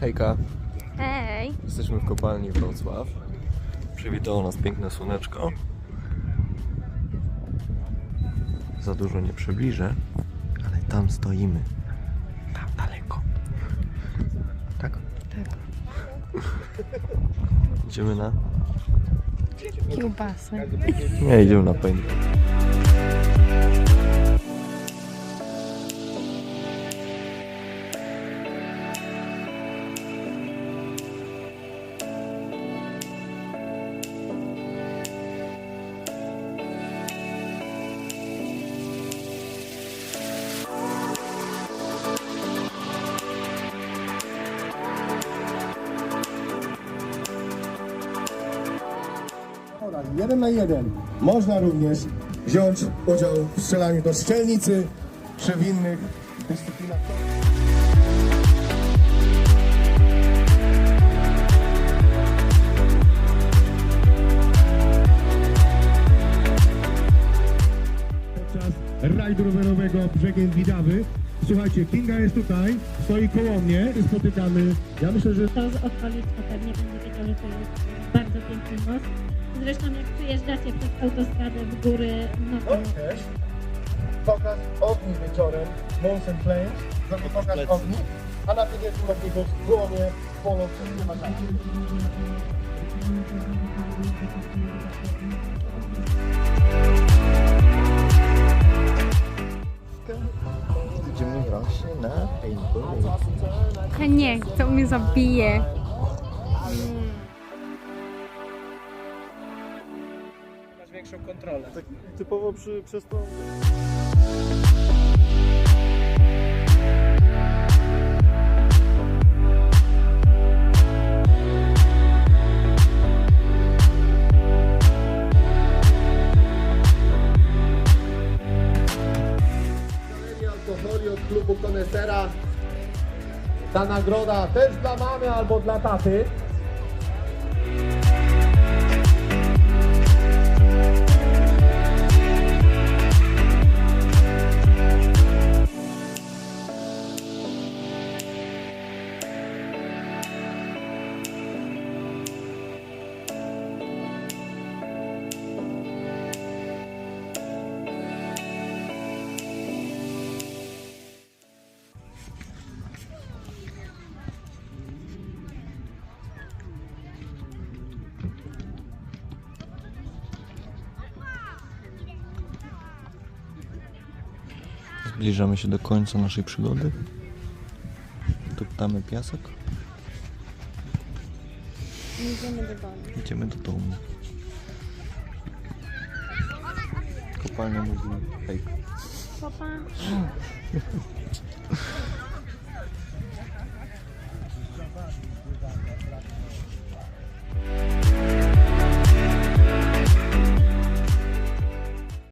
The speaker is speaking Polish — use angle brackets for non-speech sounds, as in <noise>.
Hejka. Hej. Jesteśmy w kopalni Wrocław. Przywitało nas piękne słoneczko. Za dużo nie przybliżę, ale tam stoimy. Tam daleko. Tak? Tak. Idziemy na... Kiełbasę. Nie, idziemy na pędzle. Jeden na jeden. Można również wziąć udział w strzelaniu do strzelnicy czy w innych dyscyplinach. Podczas rajdu rowerowego Brzegiem Widawy Słuchajcie, Kinga jest tutaj, stoi koło mnie, spotykamy. Ja myślę, że Kto z okolic to pewnie będzie wiedział, że to jest bardzo piękny most. Zresztą jak przyjeżdżacie przez autostradę w góry, no to Cześć. Pokaz ogni wieczorem, Mountain Flames, zrobię pokaz ogni, a na 50 ogników dłonie, polo, wszystkie maczaki. Idziemy A nie, to mnie zabije. masz większą kontrolę. Tak typowo przy, przez to... Galerii alkoholi od klubu Konesera. Ta nagroda też dla mamy albo dla taty. Zbliżamy się do końca naszej przygody. Tuptamy piasek. Idziemy do domu. Idziemy do domu. Kopalnia mówi fake. Papa. <laughs>